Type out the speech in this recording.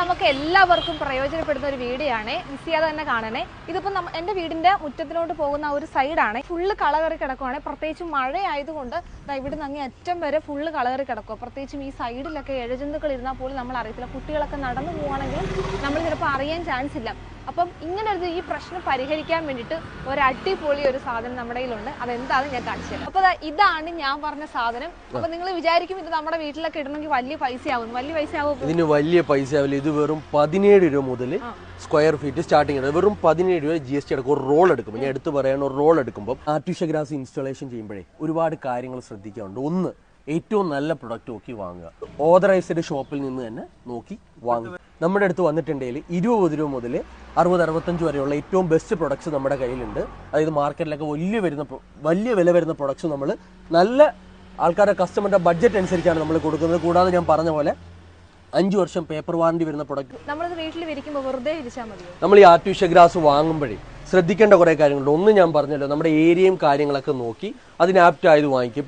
നമുക്ക് എല്ലാവർക്കും പ്രയോജനപ്പെടുന്ന ഒരു വീഡിയോ ആണ് മിസ് ചെയ്യാതെ തന്നെ കാണണേ. ഇതിപ്പോൾ എന്റെ എന്റെ വീടിന്റെ മുറ്റത്തിലോട്ട് പോകുന്ന ഒരു സൈഡാണ്. ഫുള്ള് കളകറി കിടക്കുവാണ്. പ്രത്യേകിച്ച് മഴ ആയതുകൊണ്ട് ദാ ഇവിടെ നിന്ന് അങ്ങേ അറ്റം വരെ ഫുള്ള് കളകറി കിടക്കുക പ്രത്യേകിച്ചും ഈ സൈഡിലൊക്കെ ഇഴജന്തുക്കൾ ഇരുന്നാൽ പോലും നമ്മൾ അറിയത്തില്ല കുട്ടികളൊക്കെ നടന്നു പോവാണെങ്കിലും നമ്മൾ ചിലപ്പോൾ അറിയാൻ ചാൻസ് ഇല്ല. അപ്പം ഇങ്ങനെ ഒരു ഈ പ്രശ്നം പരിഹരിക്കാൻ വേണ്ടിയിട്ട് ഒരു അടിപൊളി ഒരു സാധനം നമ്മുടെ കയ്യിലുണ്ട്. അതെന്താണെന്ന് ഞാൻ കാണിച്ചു തരാം. അപ്പൊ ഇതാണ് ഞാൻ പറഞ്ഞ സാധനം. അപ്പൊ നിങ്ങൾ വിചാരിക്കും ഇത് നമ്മുടെ വീട്ടിലൊക്കെ ഇടണമെങ്കിൽ വലിയ പൈസ ആവും വലിയ പൈസ ആവും ഇതിന് വലിയ പൈസ ആവില്ല ഇത് വെറും പതിനേഴ് രൂപ മുതൽ സ്ക്വയർ ഫീറ്റ് സ്റ്റാർട്ടിംഗ് ആണ്. വെറും പതിനേഴ് രൂപ ജി എസ് ടി അടക്കം ഒരു റോൾ എടുക്കുമ്പോൾ ഞാൻ എടുത്ത് പറയാണ് ഒരു റോൾ എടുക്കുമ്പോൾ ആർട്ടിഫിഷ്യൽ ഗ്രാസ് ഇൻസ്റ്റാളേഷൻ ചെയ്യുമ്പോഴേ ഒരുപാട് കാര്യങ്ങൾ ശ്രദ്ധിക്കാറുണ്ട്. ഒന്ന് ഏറ്റവും നല്ല പ്രൊഡക്റ്റ് നോക്കി വാങ്ങുക. ഓതറൈസ്ഡ് ഷോപ്പിൽ നിന്ന് തന്നെ നോക്കി വാങ്ങുക. നമ്മുടെ അടുത്ത് വന്നിട്ടുണ്ടെങ്കിൽ ഇരുപത് രൂപ മുതൽ അറുപത് അറുപത്തഞ്ച് വരെയുള്ള ഏറ്റവും ബെസ്റ്റ് പ്രൊഡക്ട്സ് നമ്മുടെ കയ്യിലുണ്ട്. അതായത് മാർക്കറ്റിലൊക്കെ വലിയ വരുന്ന വലിയ വില വരുന്ന പ്രൊഡക്ട്സ് നമ്മൾ നല്ല ആൾക്കാരുടെ കസ്റ്റമറിന്റെ ബഡ്ജറ്റ് അനുസരിച്ചാണ് നമ്മൾ കൊടുക്കുന്നത്. കൂടാതെ ഞാൻ പറഞ്ഞ പോലെ അഞ്ച് വർഷം പേപ്പർ വാറണ്ടി വരുന്ന പ്രൊഡക്റ്റ് നമ്മളത് വീട്ടിൽ വിരിക്കുമ്പോൾ വെറുതെ വിരിച്ചാൽ മതിയോ? നമ്മൾ ഈ ആർട്ടിഫിഷ്യൽ ഗ്രാസ് വാങ്ങുമ്പോഴേ ശ്രദ്ധിക്കേണ്ട കുറേ കാര്യങ്ങളുണ്ട്. ഒന്ന് ഞാൻ പറഞ്ഞല്ലോ നമ്മുടെ ഏരിയയും കാര്യങ്ങളൊക്കെ നോക്കി അതിന് ആപ്റ്റ് ആയത് വാങ്ങിക്കും.